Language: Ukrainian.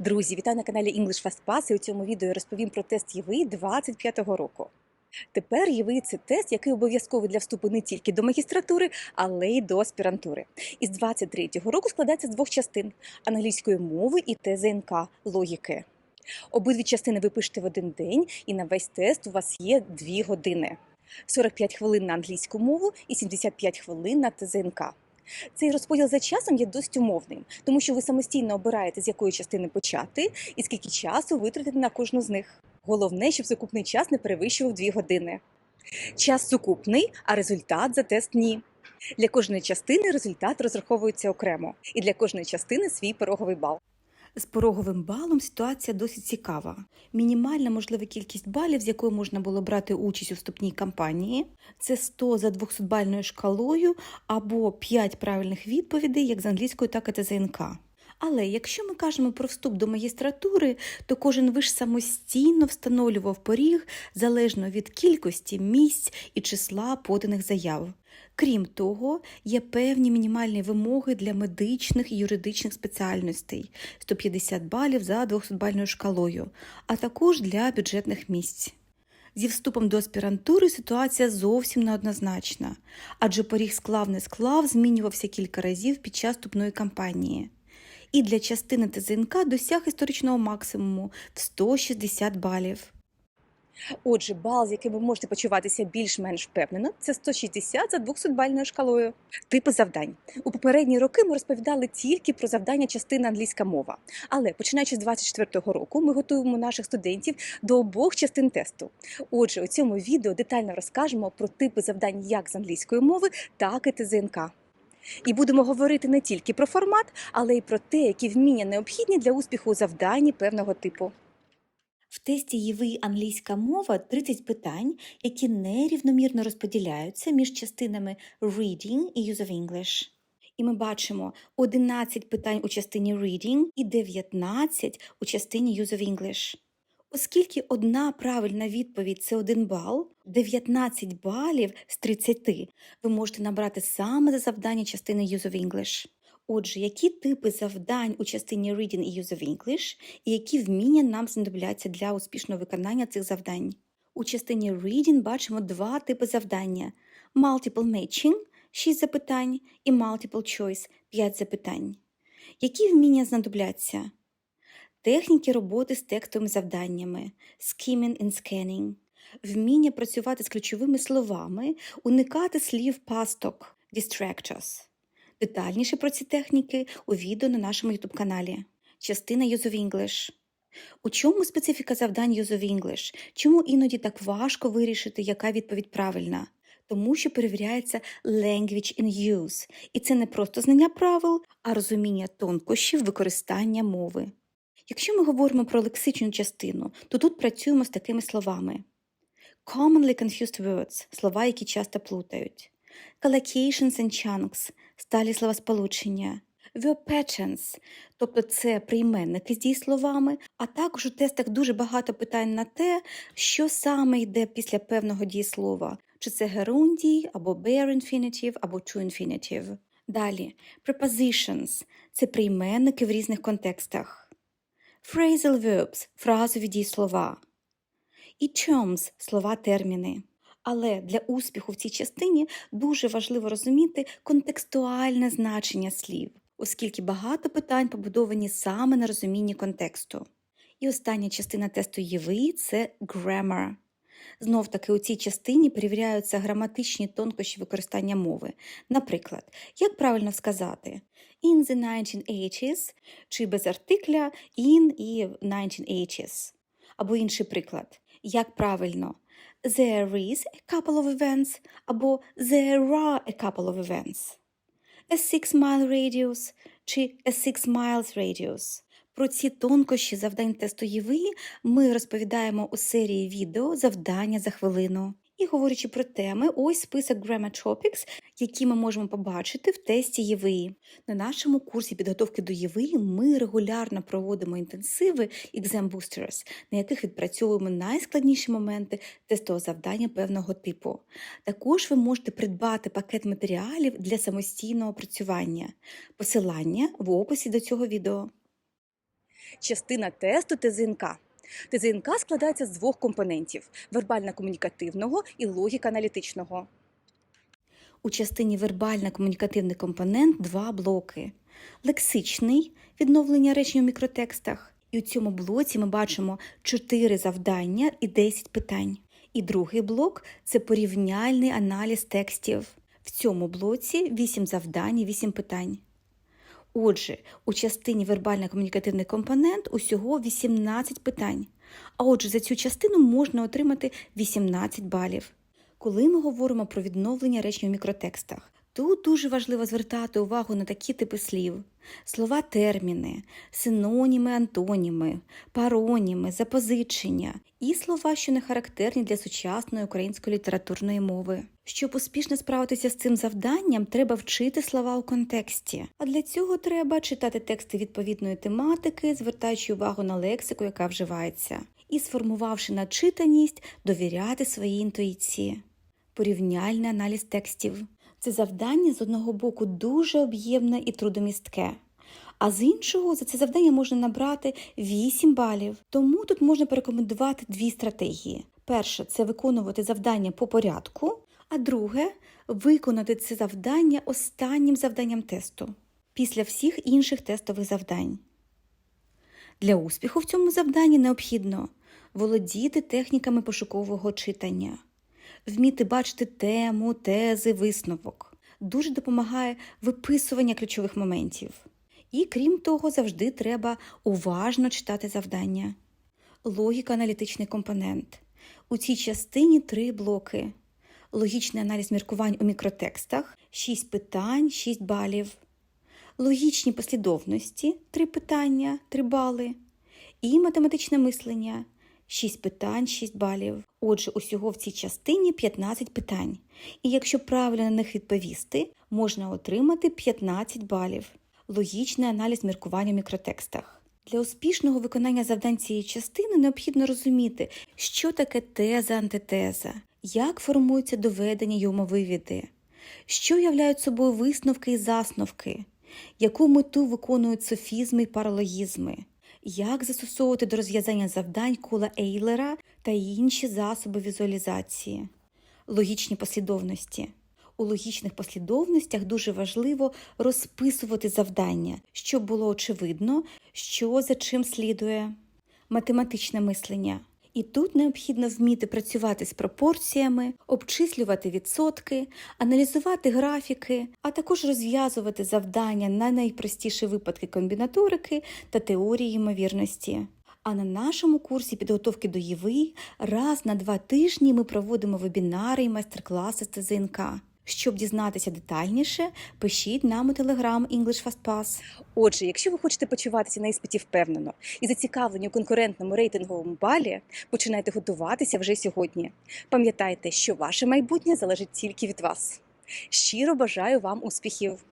Друзі, вітаю на каналі English Fast Pass і у цьому відео я розповім про тест ЄВИ 25-го року. Тепер ЄВИ – це тест, який обов'язковий для вступу не тільки до магістратури, але й до аспірантури. Із 23-го року складається з двох частин англійської мови і ТЗНК логіки. Обидві частини ви пишете в один день, і на весь тест у вас є 2 години. 45 хвилин на англійську мову і 75 хвилин на ТЗНК. Цей розподіл за часом є досить умовним, тому що ви самостійно обираєте, з якої частини почати і скільки часу витратити на кожну з них. Головне, щоб сукупний час не перевищував 2 години. Час сукупний, а результат за тест ні. Для кожної частини результат розраховується окремо, і для кожної частини свій пороговий бал. З пороговим балом ситуація досить цікава. Мінімальна можлива кількість балів, з якою можна було брати участь у вступній кампанії, це 100 за 200-бальною шкалою або 5 правильних відповідей як з англійської, так і ТЗНК. Але якщо ми кажемо про вступ до магістратури, то кожен виш самостійно встановлював поріг залежно від кількості місць і числа поданих заяв. Крім того, є певні мінімальні вимоги для медичних і юридичних спеціальностей 150 балів за 200-бальною шкалою, а також для бюджетних місць. Зі вступом до аспірантури ситуація зовсім неоднозначна, адже поріг склав не склав змінювався кілька разів під час вступної кампанії. І для частини ТЗНК досяг історичного максимуму в 160 балів. Отже, бал, з яким ви можете почуватися більш-менш впевнено, це 160 за 200-бальною шкалою. Типи завдань. У попередні роки ми розповідали тільки про завдання частини англійська мова. Але починаючи з 24-го року, ми готуємо наших студентів до обох частин тесту. Отже, у цьому відео детально розкажемо про типи завдань як з англійської мови, так і ТЗНК. І будемо говорити не тільки про формат, але й про те, які вміння необхідні для успіху у завданні певного типу. В тесті ЄВИ англійська мова 30 питань, які нерівномірно розподіляються між частинами Reading і Use of English. І ми бачимо 11 питань у частині Reading і 19 у частині Use of English. Оскільки одна правильна відповідь це 1 бал, 19 балів з 30 ви можете набрати саме за завдання частини Use of English. Отже, які типи завдань у частині Reading і Use of English, і які вміння нам знадобляться для успішного виконання цих завдань? У частині Reading бачимо два типи завдання: Multiple Matching – 6 запитань, і Multiple Choice – 5 запитань. Які вміння знадобляться? Техніки роботи з текстовими завданнями, skimming and scanning, вміння працювати з ключовими словами, уникати слів пасток, distractors. Детальніше про ці техніки у відео на нашому YouTube каналі. Частина Use of English. У чому специфіка завдань Use of English? Чому іноді так важко вирішити, яка відповідь правильна? Тому що перевіряється language in use. І це не просто знання правил, а розуміння тонкощів використання мови. Якщо ми говоримо про лексичну частину, то тут працюємо з такими словами: commonly confused words слова, які часто плутають, collocations and chunks сталі словосполучення, verb patterns, тобто це прийменники з дієсловами, а також у тестах дуже багато питань на те, що саме йде після певного дієслова, чи це герундій, або bare infinitive, або true infinitive. Далі. Prepositions – це прийменники в різних контекстах. Phrasal verbs – фразові дієслова. І terms – слова-терміни. Але для успіху в цій частині дуже важливо розуміти контекстуальне значення слів, оскільки багато питань побудовані саме на розумінні контексту. І остання частина тесту ЄВИ – це grammar. Знов таки у цій частині перевіряються граматичні тонкощі використання мови. Наприклад, як правильно сказати in the 1980s чи без артикля in і 1980s. Або інший приклад, як правильно there is a couple of events або there are a couple of events. A six mile radius чи a six miles radius. Про ці тонкощі завдань тесту ЄВИ ми розповідаємо у серії відео Завдання за хвилину. І говорячи про теми, ось список Grammar Topics, які ми можемо побачити в тесті ЄВИ. На нашому курсі підготовки до ЄВИ ми регулярно проводимо інтенсиви Exam Boosters, на яких відпрацьовуємо найскладніші моменти тестового завдання певного типу. Також ви можете придбати пакет матеріалів для самостійного опрацювання. Посилання в описі до цього відео. Частина тесту ТЗНК. ТЗНК складається з двох компонентів: вербально-комунікативного і логіка-аналітичного. У частині вербально-комунікативний компонент два блоки: лексичний відновлення речень у мікротекстах. І у цьому блоці ми бачимо 4 завдання і 10 питань. І другий блок це порівняльний аналіз текстів. В цьому блоці 8 завдань і 8 питань. Отже, у частині вербально-комунікативний компонент усього 18 питань. А отже, за цю частину можна отримати 18 балів. Коли ми говоримо про відновлення речень у мікротекстах, тут дуже важливо звертати увагу на такі типи слів: слова терміни, синоніми, антоніми, пароніми, запозичення і слова, що не характерні для сучасної української літературної мови. Щоб успішно справитися з цим завданням, треба вчити слова у контексті. А для цього треба читати тексти відповідної тематики, звертаючи увагу на лексику, яка вживається, і сформувавши начитаність, довіряти своїй інтуїції. Порівняльний аналіз текстів. Це завдання з одного боку дуже об'ємне і трудомістке. А з іншого за це завдання можна набрати 8 балів. Тому тут можна порекомендувати дві стратегії: перше це виконувати завдання по порядку, а друге виконати це завдання останнім завданням тесту після всіх інших тестових завдань. Для успіху в цьому завданні необхідно володіти техніками пошукового читання, вміти бачити тему, тези, висновок. Дуже допомагає виписування ключових моментів. І крім того, завжди треба уважно читати завдання. Логіка аналітичний компонент. У цій частині три блоки: логічний аналіз міркувань у мікротекстах, 6 питань, 6 балів, логічні послідовності 3 питання, 3 бали, і математичне мислення 6 питань, 6 балів. Отже, усього в цій частині 15 питань. І якщо правильно на них відповісти, можна отримати 15 балів. Логічний аналіз міркування в мікротекстах. Для успішного виконання завдань цієї частини необхідно розуміти, що таке теза, антитеза, як формуються доведення й умовивіди, що являють собою висновки і засновки, яку мету виконують софізми і паралогізми, як застосовувати до розв'язання завдань кола Ейлера та інші засоби візуалізації, логічні послідовності. У логічних послідовностях дуже важливо розписувати завдання, щоб було очевидно, що за чим слідує. Математичне мислення. І тут необхідно вміти працювати з пропорціями, обчислювати відсотки, аналізувати графіки, а також розв'язувати завдання на найпростіші випадки комбінаторики та теорії ймовірності. А на нашому курсі підготовки до ЄВИ раз на два тижні ми проводимо вебінари і майстер-класи з ТЗНК. Щоб дізнатися детальніше, пишіть нам у телеграм English FastPass. Отже, якщо ви хочете почуватися на іспиті впевнено і зацікавлені у конкурентному рейтинговому балі, починайте готуватися вже сьогодні. Пам'ятайте, що ваше майбутнє залежить тільки від вас. Щиро бажаю вам успіхів!